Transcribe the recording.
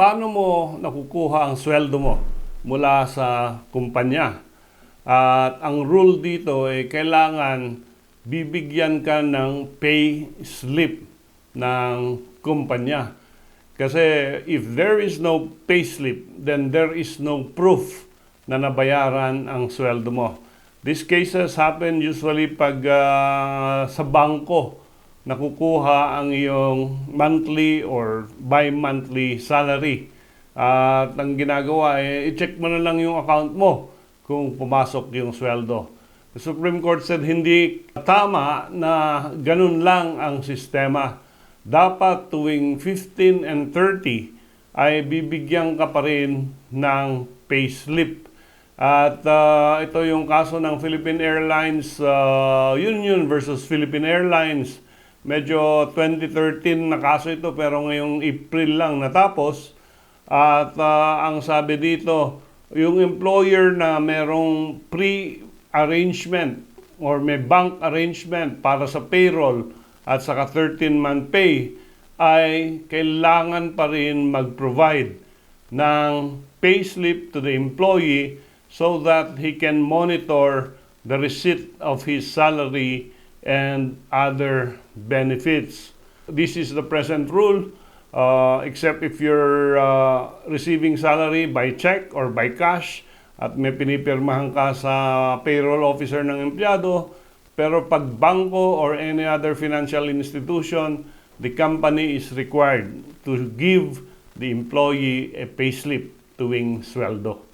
paano mo nakukuha ang sweldo mo mula sa kumpanya? At ang rule dito ay kailangan bibigyan ka ng pay slip ng kumpanya. Kasi if there is no pay slip, then there is no proof na nabayaran ang sweldo mo. These cases happen usually pag ah, sa bangko nakukuha ang iyong monthly or bi-monthly salary. At ang ginagawa, eh, i-check mo na lang yung account mo kung pumasok yung sweldo. The Supreme Court said hindi tama na ganun lang ang sistema. Dapat tuwing 15 and 30 ay bibigyan ka pa rin ng payslip. At ah, ito yung kaso ng Philippine Airlines ah, Union versus Philippine Airlines. Medyo 2013 na kaso ito pero ngayong April lang natapos. At ah, ang sabi dito, yung employer na merong pre-arrangement or may bank arrangement para sa payroll at saka 13-month pay ay kailangan pa rin mag-provide ng payslip to the employee so that he can monitor the receipt of his salary and other benefits. This is the present rule, uh, except if you're uh, receiving salary by check or by cash at may pinipirmahan ka sa payroll officer ng empleyado. Pero pag bangko or any other financial institution, the company is required to give the employee a payslip tuwing sweldo.